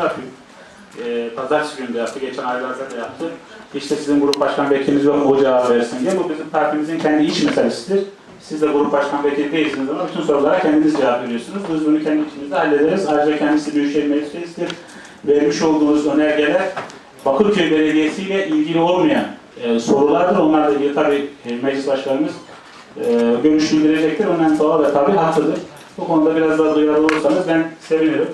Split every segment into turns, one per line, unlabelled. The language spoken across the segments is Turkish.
çalışma yapıyor. E, pazartesi günü de yaptı, geçen aylarda da yaptı. İşte sizin grup başkan vekiliniz yok mu o cevap versin diye. Bu bizim partimizin kendi iç meselesidir. Siz de grup başkan vekili değilsiniz ama bütün sorulara kendiniz cevap veriyorsunuz. Biz bunu kendi içimizde hallederiz. Ayrıca kendisi Büyükşehir Meclis Üyesidir. Vermiş olduğunuz önergeler Bakırköy Belediyesi ile ilgili olmayan e, sorulardır. Onlarla ilgili tabii e, meclis başkanımız e, görüş bildirecektir. Ondan sonra ve tabii haklıdır. Bu konuda biraz daha duyarlı olursanız ben sevinirim.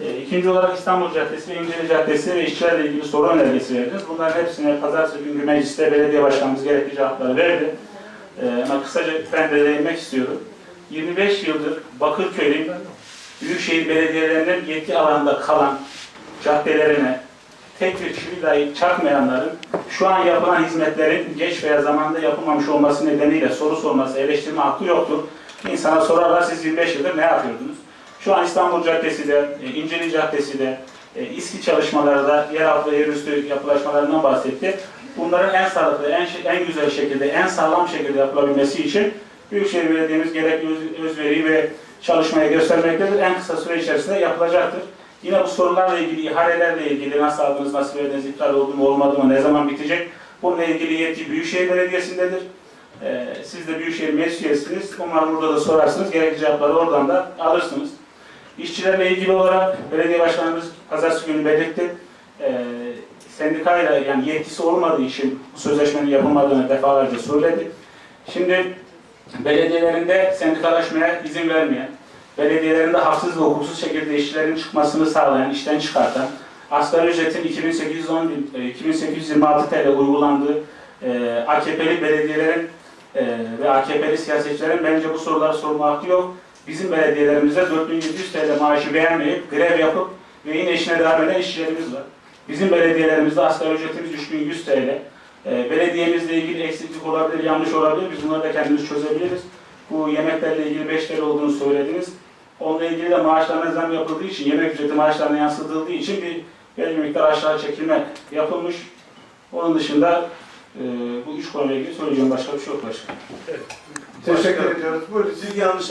E, ikinci olarak İstanbul Caddesi ve İnceli Caddesi ve işçilerle ilgili soru önergesi vereceğiz. Bunların hepsine pazartesi günkü mecliste belediye başkanımız gerekli cevapları verdi. E, ama kısaca ben de değinmek istiyorum. 25 yıldır Bakırköy'ün Büyükşehir Belediyelerinden yetki alanında kalan caddelerine tek bir çivi dahi çakmayanların şu an yapılan hizmetlerin geç veya zamanda yapılmamış olması nedeniyle soru sorması, eleştirme hakkı yoktur. İnsana sorarlar siz 25 yıldır ne yapıyordunuz? Şu an İstanbul Caddesi de, e, İnceli Caddesi de, e, İSKİ çalışmaları da yeraltı ve yerüstü yapılaşmalarından bahsetti. Bunların en sağlıklı, en, en güzel şekilde, en sağlam şekilde yapılabilmesi için Büyükşehir Belediye'miz gerekli öz, özveri ve çalışmayı göstermektedir. En kısa süre içerisinde yapılacaktır. Yine bu sorularla ilgili, ihalelerle ilgili nasıl aldınız, nasıl verdiniz, iptal oldu mu, olmadı mı, ne zaman bitecek? Bununla ilgili yetki Büyükşehir Belediyesi'ndedir. Ee, siz de Büyükşehir Meclis üyesiniz. Burada da sorarsınız. Gerekli cevapları oradan da alırsınız. İşçilerle ilgili olarak belediye başkanımız pazartesi günü belirtti. Ee, sendikayla yani yetkisi olmadığı için bu sözleşmenin yapılmadığını defalarca söyledi. Şimdi belediyelerinde sendikalaşmaya izin vermeyen, belediyelerinde haksız ve hukuksuz şekilde işçilerin çıkmasını sağlayan, işten çıkartan, asgari ücretin 2810, e, 2826 TL uygulandığı e, AKP'li belediyelerin e, ve AKP'li siyasetçilerin bence bu soruları sorma hakkı yok. Bizim belediyelerimizde 4700 TL maaşı beğenmeyip grev yapıp ve yine işine devam eden işçilerimiz var. Bizim belediyelerimizde asgari ücretimiz 3100 TL. E, belediyemizle ilgili eksiklik olabilir, yanlış olabilir. Biz bunları da kendimiz çözebiliriz. Bu yemeklerle ilgili 5 TL olduğunu söylediniz. Onunla ilgili de maaşlarına zam yapıldığı için, yemek ücreti maaşlarına yansıtıldığı için bir belli bir miktar aşağı çekilme yapılmış. Onun dışında e, bu üç konuyla ilgili söyleyeceğim başka bir şey yok başkanım.
Teşekkür ediyoruz. Buyurun siz yanlış